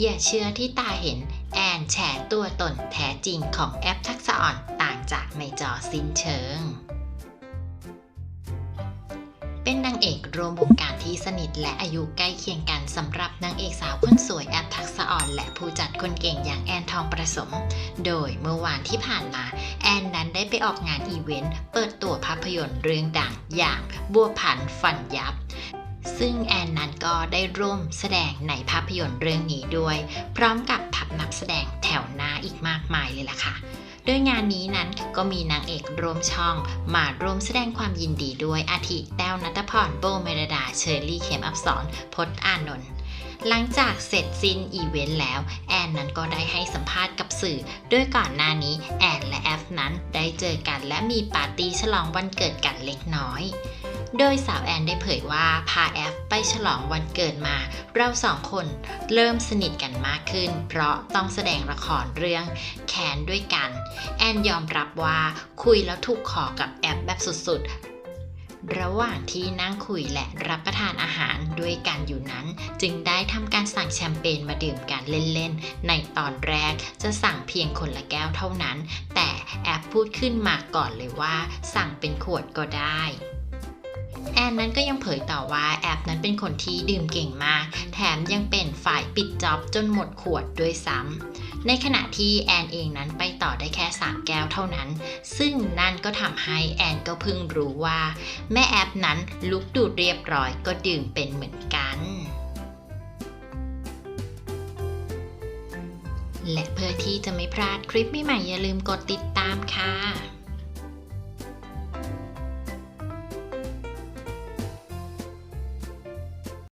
อย่าเชื่อที่ตาเห็น แอนแฉตัวตนแท้จริงของแอปทักษะอ่อนต่างจากในจอสิ้นเชิง เป็นนางเอกรวมวงการที่สนิทและอายุใกล้เคียงกันสำหรับนางเอกสาวคนสวยแอปทักษะอ่อนและผู้จัดคนเก่งอย่างแอนทองประสม โดยเมื่อวานที่ผ่านมา แอนนั้นได้ไปออกงานอีเวนต์เปิดตัวภาพยนตร์เรื่องดังอย่างบัวผันฟันยับ ซึ่งแอนนั้นก็ได้ร่วมแสดงในภาพยนตร์เรื่องนี้ด้วย พร้อมกับทัพนักแสดงแถวหน้าอีกมากมายเลยล่ะค่ะโดยงานนี้นั้นก็มีนางเอกร่วมช่อง มาร่วมแสดงความยินดีด้วยอาทิแต้วนัทพรโบเมรดาเชอร์รี่เข็มอับสอนพจน์อานนท์หลังจากเสร็จสิ้นอีเวนต์แล้ว แอนนั้นก็ได้ให้สัมภาษณ์กับสื่อโดยก่อนหน้านี้แอนและแอฟนั้นได้เจอกันและมีปาร์ตี้ฉลองวันเกิดกันเล็กน้อย โดยสาวแอนได้เผยว่าพาแอฟไปฉลองวันเกิดมา เราสองคนเริ่มสนิทกันมากขึ้น เพราะต้องแสดงละครเรื่องแคนด้วยกัน แอนยอมรับว่าคุยแล้วถูกคอกับแอฟแบบสุดๆ ระหว่างที่นั่งคุยและรับประทานอาหารด้วยกันอยู่นั้น จึงได้ทำการสั่งแชมเปญมาดื่มกันเล่นๆ ในตอนแรกจะสั่งเพียงคนละแก้วเท่านั้น แต่แอปพูดขึ้นมาก่อนเลยว่า สั่งเป็นขวดก็ได้ แอนนั้นก็ยังเผยต่อว่าแอปนั้นเป็นคนที่ดื่มเก่งมาก แถมยังเป็นฝ่ายปิดจ็อบจนหมดขวดด้วยซ้ำในขณะที่แอนเองนั้นไปต่อได้แค่ 3 แก้วเท่านั้น ซึ่งนั่นก็ทำให้แอนก็เพิ่งรู้ว่า แม่แอปนั้นลุกดูดเรียบร้อยก็ดื่มเป็นเหมือนกันและเพื่อที่จะไม่พลาดคลิปใหม่ๆอย่าลืมกดติดตามค่ะ